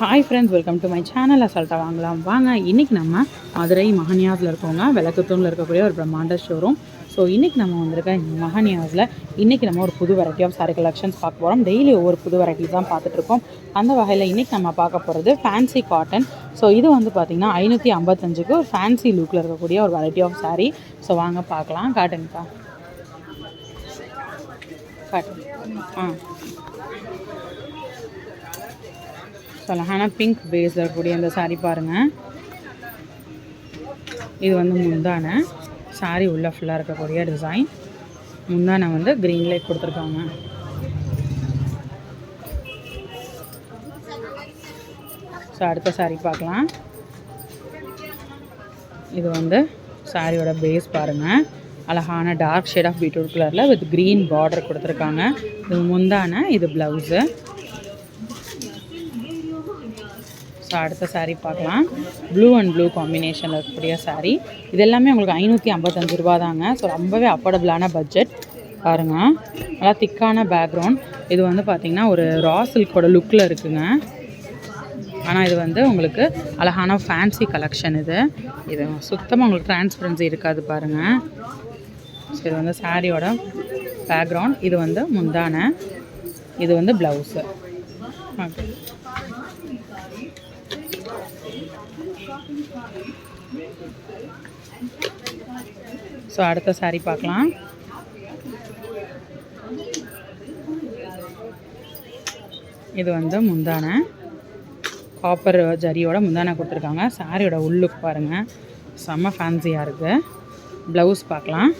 Hi friends welcome to my channel அசால்ட்டாக வாங்கலாம். வாங்க இன்றைக்கி நம்ம மதுரை மகனியாஸில் இருக்கவங்க விளக்குத்தூணில் இருக்கக்கூடிய ஒரு பிரம்மாண்ட ஷோரூம் ஸோ இன்றைக்கி நம்ம வந்திருக்க இந்த மகனியாஸில் இன்றைக்கி நம்ம ஒரு புது வெரைட்டி ஆஃப் சாரி கலெக்ஷன்ஸ் பார்க்க போகிறோம் டெய்லி ஒவ்வொரு புது வெரைட்டிஸ் தான் பார்த்துட்ருக்கோம் அந்த வகையில் இன்றைக்கி நம்ம பார்க்க போகிறது ஃபேன்சி காட்டன் ஸோ இது வந்து பார்த்திங்கன்னா ஐநூற்றி ஐம்பத்தஞ்சுக்கு ஒரு ஃபேன்சி லுக்கில் இருக்கக்கூடிய ஒரு வெரைட்டி ஆஃப் சாரி ஸோ வாங்க பார்க்கலாம். காட்டுங்கப்பா காட்டன் ஆ. ஸோ அழகான பிங்க் பேஸில் இருக்கக்கூடிய இந்த சாரீ பாருங்கள் இது வந்து முந்தான. சாரீ உள்ளே ஃபுல்லாக இருக்கக்கூடிய டிசைன் முந்தானை வந்து க்ரீன்லேயே கொடுத்துருக்காங்க. ஸோ அடுத்த சாரீ பார்க்கலாம். இது வந்து சாரியோட பேஸ் பாருங்கள் அழகான டார்க் ஷேட் ஆஃப் பீட்ரூட் கலரில் வித் க்ரீன் பார்டர் கொடுத்துருக்காங்க. இது முந்தான இது ப்ளவுஸு ஸோ அடுத்த சாரீ பார்க்கலாம். ப்ளூ அண்ட் ப்ளூ காம்பினேஷனில் இருக்கக்கூடிய சாரீ இது எல்லாமே உங்களுக்கு ஐநூற்றி ஐம்பத்தஞ்சு ரூபா தாங்க ஸோ ரொம்பவே அஃபோர்டபுளான பட்ஜெட் பாருங்க. நல்லா திக்கான பேக்ரவுண்ட் இது வந்து பார்த்திங்கன்னா ஒரு ரா சில்கோட லுக்கில் இருக்குங்க. ஆனால் இது வந்து உங்களுக்கு அழகான ஃபேன்சி கலெக்ஷன் இது. இது சுத்தமாக உங்களுக்கு டிரான்ஸ்பரன்சி இருக்காது பாருங்கள் ஸோ இது வந்து சாரியோட பேக்ரவுண்ட் இது வந்து முந்தான. இது வந்து ப்ளவுஸு ஓகே ஸோ அடுத்த saree பார்க்கலாம். இது வந்து முந்தான. காப்பர் ஜரியோட முந்தான கொடுத்துருக்காங்க. சாரியோட உள்ளுக்கு பாருங்கள் செம்ம ஃபேன்சியாக இருக்குது ப்ளவுஸ் பார்க்கலாம்.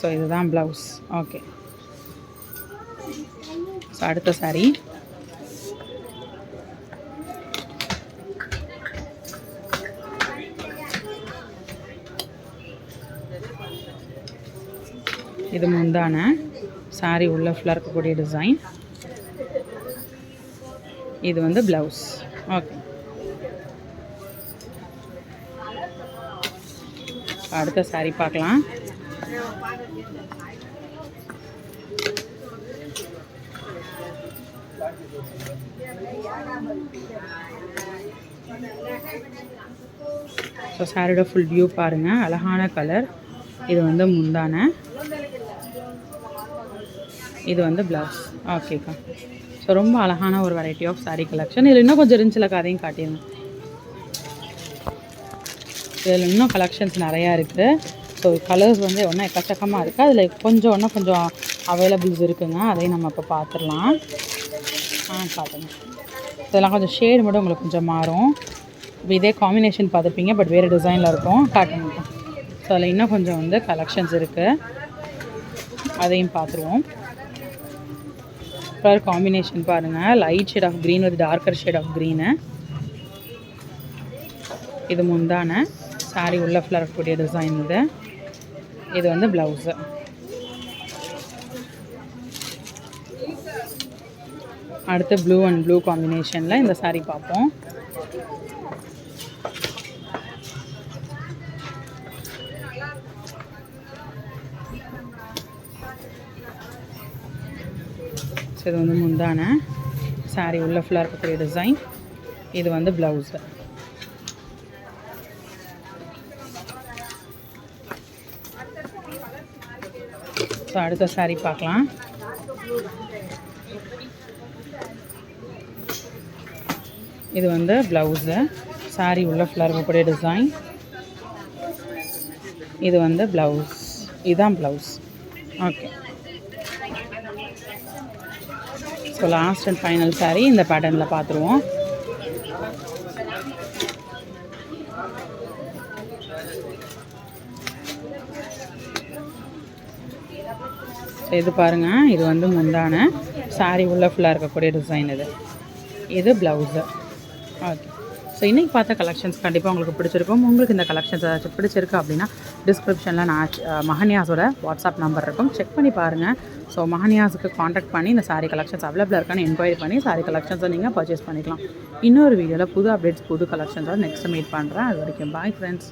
ஸோ இதுதான் ப்ளவுஸ் ஓகே ஸோ அடுத்த saree. இது முந்தான. சாரி உள்ள ஃபுல்லாக இருக்கக்கூடிய டிசைன் இது வந்து ப்ளவுஸ் ஓகே அடுத்த சாரி பார்க்கலாம். ஸோ சாரியோட ஃபுல் வியூ பாருங்கள் அழகான கலர் இது வந்து முந்தான. இது வந்து ப்ளவுஸ் ஓகேக்கா ஸோ ரொம்ப அழகான ஒரு வெரைட்டி ஆஃப் சாரீ கலெக்ஷன் இதில் இன்னும் கொஞ்சம் இருந்துச்சுல அதையும் காட்டிடுங்க. இதில் இன்னும் கலெக்ஷன்ஸ் நிறையா இருக்குது ஸோ கலர்ஸ் வந்து ஒன்றும் எக்கச்சக்கமாக இருக்குது அதில் கொஞ்சம் ஒன்றும் கொஞ்சம் அவைலபிள்ஸ் இருக்குங்க. அதையும் நம்ம இப்போ பார்த்துடலாம் ஆ காட்டுங்க. இதெல்லாம் கொஞ்சம் ஷேடு மட்டும் உங்களுக்கு கொஞ்சம் மாறும். இதே காம்பினேஷன் பார்த்துருப்பீங்க பட் வேறு டிசைனில் இருக்கும். காட்டுங்க ஸோ அதில் இன்னும் கொஞ்சம் வந்து கலெக்ஷன்ஸ் இருக்குது அதையும் பார்த்துருவோம் கலர் காம்பினேஷன் பாருங்கள் லைட் ஷேட் ஆஃப் க்ரீன் ஒரு டார்க்கர் ஷேட் ஆஃப் க்ரீனு இது முந்தான. சாரி உள்ள ஃபுல்லாக இருக்கக்கூடிய டிசைன் இது. இது வந்து ப்ளவுஸு அடுத்து ப்ளூ அண்ட் ப்ளூ காம்பினேஷனில் இந்த சாரீ பார்ப்போம். ஸோ இது வந்து முந்தான. சாரி உள்ள ஃபுல்லாக இருக்கக்கூடிய டிசைன் இது வந்து ப்ளவுஸு ஸோ அடுத்த சாரீ பார்க்கலாம். இது வந்து ப்ளவுஸு saree உள்ள ஃபுல்லாக இருக்கக்கூடிய டிசைன் இது வந்து ப்ளவுஸ் இதுதான் blouse okay so last and final sari இந்த பேட்டர்னில் பார்த்துருவோம் இது பாருங்கள் இது வந்து முந்தான. சாரீ உள்ள ஃபுல்லாக இருக்கக்கூடிய டிசைன் இது. இது ப்ளவுஸு ஓகே ஸோ இன்றைக்கி பார்த்த கலெக்ஷன்ஸ் கண்டிப்பாக உங்களுக்கு பிடிச்சிருக்கும். உங்களுக்கு இந்த கலெக்ஷன்ஸ் ஏதாச்சும் பிடிச்சிருக்கு அப்படின்னா டிஸ்கிரிப்ஷனில் நான் அஹ், மகன்யாஸோட வாட்ஸ்அப் நம்பர் இருக்கும். செக் பண்ணி பாருங்கள் ஸோ மகன்யாஸுக்கு காண்டாக்ட் பண்ணி இந்த சாரி கலெக்ஷன்ஸ் அவைலபிளாக இருக்கான்னு என்கொயரி பண்ணி சாரி கலெக்ஷன்ஸை நீங்கள் பர்ச்சேஸ் பண்ணிக்கலாம். இன்னொரு வீடியோவில் புது அப்டேட்ஸ் புது கலெக்ஷன்ஸோட நெக்ஸ்ட் மீட் பண்ணுறேன் அது வரைக்கும் பாய் ஃப்ரெண்ட்ஸ்